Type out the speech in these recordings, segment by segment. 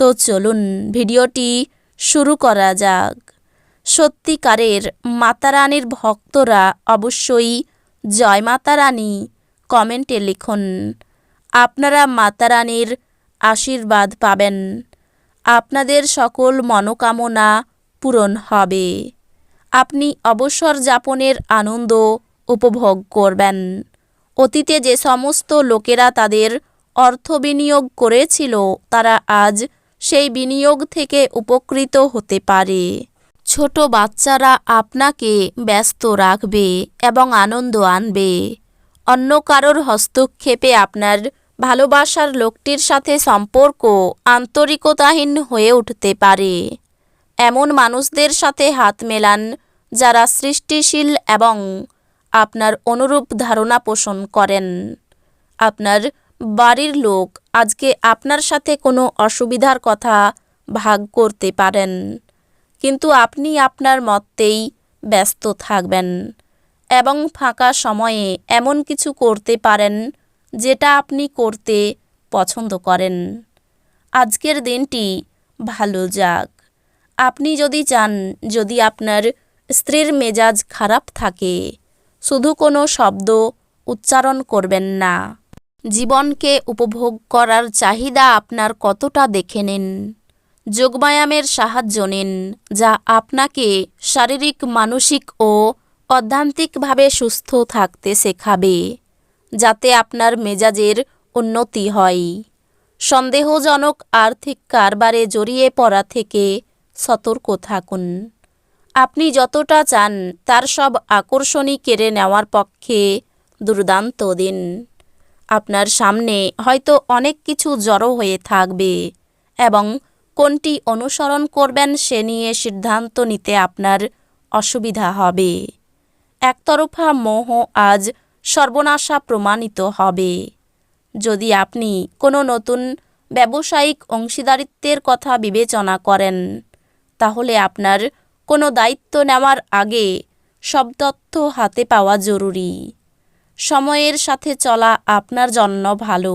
তো চলুন ভিডিওটি শুরু করা যাক। সত্যিকারের মাতারানীর ভক্তরা অবশ্যই জয় মাতারানী কমেন্টে লিখুন। আপনারা মাতারানীর আশীর্বাদ পাবেন। আপনাদের সকল মনোকামনা পূরণ হবে। আপনি অবসর যাপনের আনন্দ উপভোগ করবেন। অতীতে যে সমস্ত লোকেরা তাদের অর্থ বিনিয়োগ করেছিল, তারা আজ সেই বিনিয়োগ থেকে উপকৃত হতে পারে। ছোট বাচ্চারা আপনাকে ব্যস্ত রাখবে এবং আনন্দ আনবে। অন্য কারোর হস্তক্ষেপে আপনার ভালোবাসার লোকটির সাথে সম্পর্ক আন্তরিকতাহীন হয়ে উঠতে পারে। এমন মানুষদের সাথে হাত মেলান যারা সৃষ্টিশীল এবং আপনার অনুরূপ ধারণা পোষণ করেন। আপনার বাড়ির লোক আজকে আপনার সাথে কোনো অসুবিধার কথা ভাগ করতে পারেন। কিন্তু আপনি আপনার মতেই ব্যস্ত থাকবেন এবং ফাঁকা সময়ে এমন কিছু করতে পারেন যেটা আপনি করতে পছন্দ করেন। আজকের দিনটি ভালো যাক। আপনি যদি চান যদি আপনার স্ত্রীর মেজাজ খারাপ থাকে, শুধু কোনো শব্দ উচ্চারণ করবেন না। জীবনকে উপভোগ করার চাহিদা আপনার কতটা দেখে নিন? যোগব্যায়ামের সাহায্য নিন, যা আপনাকে শারীরিক, মানসিক ও অধ্যান্তিকভাবে সুস্থ থাকতে শেখাবে, যাতে আপনার মেজাজের উন্নতি হয়। সন্দেহজনক আর্থিক কারবারে জড়িয়ে পড়া থেকে সতর্ক থাকুন। আপনি যতটা চান তার সব আকর্ষণই কেড়ে নেওয়ার পক্ষে দুর্দান্ত দিন। আপনার সামনে হয়তো অনেক কিছু জড়ো হয়ে থাকবে এবং কোনটি অনুসরণ করবেন সে নিয়ে সিদ্ধান্ত নিতে আপনার অসুবিধা হবে। একতরফা মোহ আজ সর্বনাশা প্রমাণিত হবে। যদি আপনি কোনো নতুন ব্যবসায়িক অংশীদারিত্বের কথা বিবেচনা করেন, তাহলে আপনার কোনো দায়িত্ব নেওয়ার আগে সব তথ্য হাতে পাওয়া জরুরি। সময়ের সাথে চলা আপনার জন্য ভালো।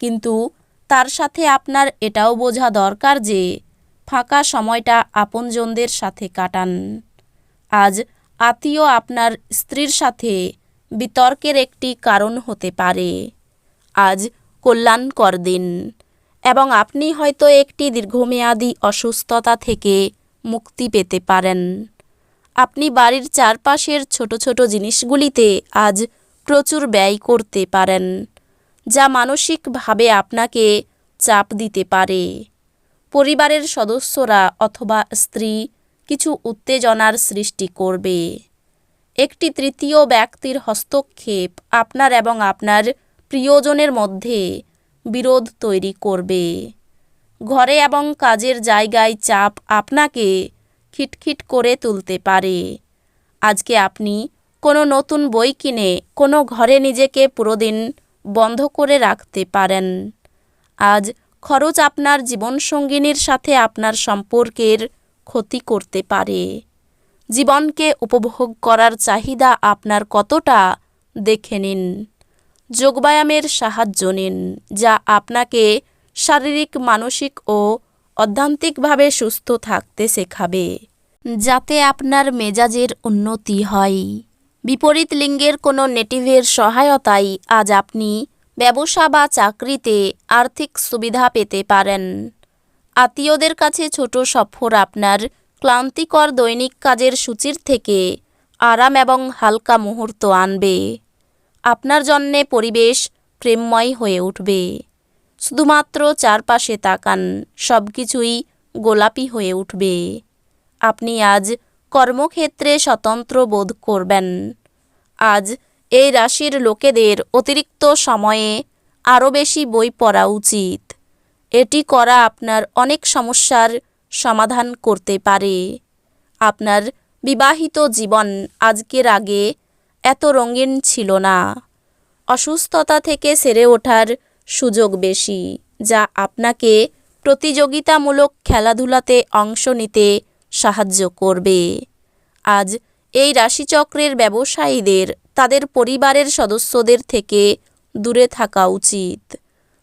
কিন্তু তার সাথে আপনার এটাও বোঝা দরকার যে ফাঁকা সময়টা আপনজনদের সাথে কাটান। আজ আত্মীয় আপনার স্ত্রীর সাথে বিতর্কের একটি কারণ হতে পারে। আজ কল্যাণকর দিন এবং আপনি হয়তো একটি দীর্ঘমেয়াদী অসুস্থতা থেকে মুক্তি পেতে পারেন। আপনি বাড়ির চারপাশের ছোট ছোট জিনিসগুলিতে আজ প্রচুর ব্যয় করতে পারেন, যা মানসিকভাবে আপনাকে চাপ দিতে পারে। পরিবারের সদস্যরা অথবা স্ত্রী কিছু উত্তেজনার সৃষ্টি করবে। একটি তৃতীয় ব্যক্তির হস্তক্ষেপ আপনার এবং আপনার প্রিয়জনের মধ্যে বিরোধ তৈরি করবে। ঘরে এবং কাজের জায়গায় চাপ আপনাকে খিটখিট করে তুলতে পারে। আজকে আপনি কোনো নতুন বই কিনে কোনো ঘরে নিজেকে পুরোদিন বন্ধ করে রাখতে পারেন। আজ খরচ আপনার জীবনসঙ্গিনীর সাথে আপনার সম্পর্কের ক্ষতি করতে পারে। জীবনকে উপভোগ করার চাহিদা আপনার কতটা দেখে নিন। যোগব্যায়ামের সাহায্য নিন, যা আপনাকে শারীরিক, মানসিক ও অধ্যান্তিকভাবে সুস্থ থাকতে শেখাবে, যাতে আপনার মেজাজের উন্নতি হয়। বিপরীত লিঙ্গের কোনো নেটিভের সহায়তায় আজ আপনি ব্যবসা বা চাকরিতে আর্থিক সুবিধা পেতে পারেন। আত্মীয়দের কাছে ছোট সফর আপনার ক্লান্তিকর দৈনিক কাজের সূচির থেকে আরাম এবং হালকা মুহূর্ত আনবে। আপনার জন্যে পরিবেশ প্রেমময় হয়ে উঠবে। শুধুমাত্র চারপাশে তাকান সব কিছুই গোলাপি হয়ে উঠবে। আপনি আজ কর্মক্ষেত্রে স্বতন্ত্র বোধ করবেন। আজ এই রাশির লোকেদের অতিরিক্ত সময়ে আরও বেশি বই পড়া উচিত। এটি করা আপনার অনেক সমস্যার সমাধান করতে পারে। আপনার বিবাহিত জীবন আজকের আগে এত রঙিন ছিল না। অসুস্থতা থেকে সেরে ওঠার সুযোগ বেশি, যা আপনাকে প্রতিযোগিতামূলক খেলাধুলাতে অংশ নিতে সাহায্য করবে। আজ এই রাশিচক্রের ব্যবসায়ীদের, তাদের পরিবারের সদস্যদের থেকে দূরে থাকা উচিত।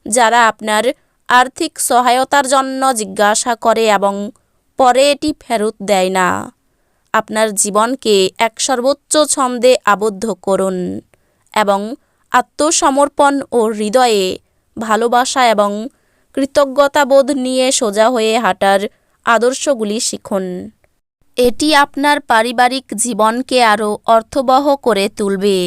যারা আপনার আর্থিক সহায়তার জন্য জিজ্ঞাসা করে এবং পরে এটি ফেরত দেয় না, আপনার জীবনকে এক সর্বোচ্চ ছন্দে আবদ্ধ করুন এবং আত্মসমর্পণ ও হৃদয়ে ভালোবাসা এবং কৃতজ্ঞতাবোধ নিয়ে সোজা হয়ে হাঁটার আদর্শগুলি শিখুন। এটি আপনার পারিবারিক জীবনকে আরও অর্থবহ করে তুলবে।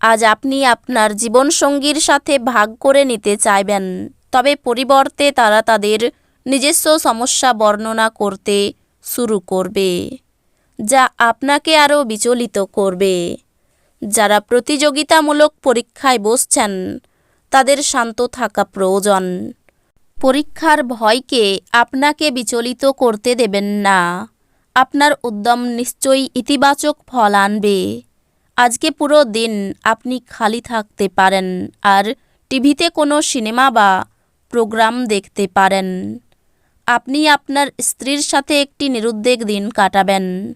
আজ আপনি আপনার জীবনসঙ্গীর সাথে ভাগ করে নিতে চাইবেন, তবে পরিবর্তে তারা তাদের নিজস্ব সমস্যা বর্ণনা করতে শুরু করবে, যা আপনাকে আরও বিচলিত করবে। যারা প্রতিযোগিতামূলক পরীক্ষায় বসছেন, তাদের শান্ত থাকা প্রয়োজন। পরীক্ষার ভয়কে আপনাকে বিচলিত করতে দেবেন না। আপনার উদ্যম নিশ্চয়ই ইতিবাচক ফল আনবে। আজকে পুরো দিন আপনি খালি থাকতে পারেন আর টিভিতে কোনো সিনেমা বা প্রোগ্রাম দেখতে পারেন। আপনি আপনার স্ত্রীর সাথে একটি নিরুদ্বেগ দিন কাটাবেন।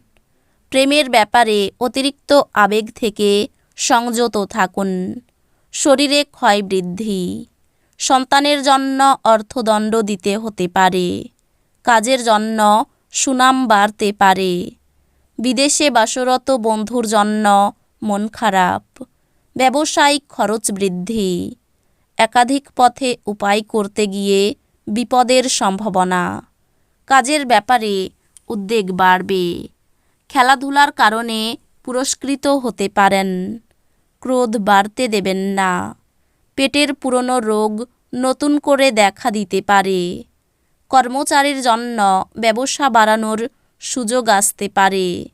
প্রেমের ব্যাপারে অতিরিক্ত আবেগ থেকে সংযত থাকুন। শরীরে ক্ষয় বৃদ্ধি। সন্তানের জন্য অর্থদণ্ড দিতে হতে পারে, কাজের জন্য সুনাম বাড়তে পারে, বিদেশে বাসরত বন্ধুর জন্য মন খারাপ, ব্যবসায়িক খরচ বৃদ্ধি, একাধিক পথে উপায় করতে গিয়ে বিপদের সম্ভাবনা, কাজের ব্যাপারে উদ্বেগ বাড়বে, খেলাধুলার কারণে পুরস্কৃত হতে পারেন, ক্রোধ বাড়তে দেবেন না। পেটের পুরনো রোগ নতুন করে দেখা দিতে পারে। কর্মচারীর জন্য ব্যবসা বাড়ানোর সুযোগ আসতে পারে।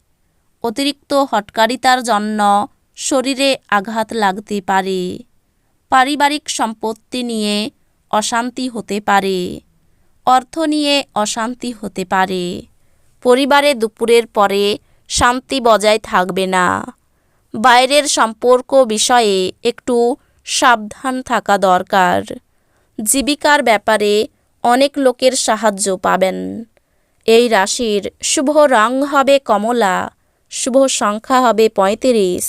অতিরিক্ত হটকারিতার জন্য শরীরে আঘাত লাগতে পারে। পারিবারিক সম্পত্তি নিয়ে অশান্তি হতে পারে। অর্থ নিয়ে অশান্তি হতে পারে। পরিবারে দুপুরের পরে শান্তি বজায় থাকবে না। বাইরের সম্পর্ক বিষয়ে একটু সাবধান থাকা দরকার। জীবিকার ব্যাপারে অনেক লোকের সাহায্য পাবেন। এই রাশির শুভ রং হবে কমলা, শুভ সংখ্যা হবে পঁয়ত্রিশ,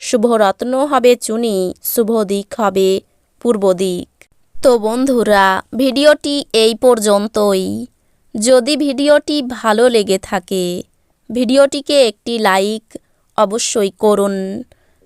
শুভ রত্ন হবে চুনি, শুভ দিক হবে পূর্ব দিক। তো বন্ধুরা, ভিডিওটি এই পর্যন্তই। যদি ভিডিওটি ভালো লেগে থাকে, ভিডিওটিকে একটি লাইক অবশ্যই করুন।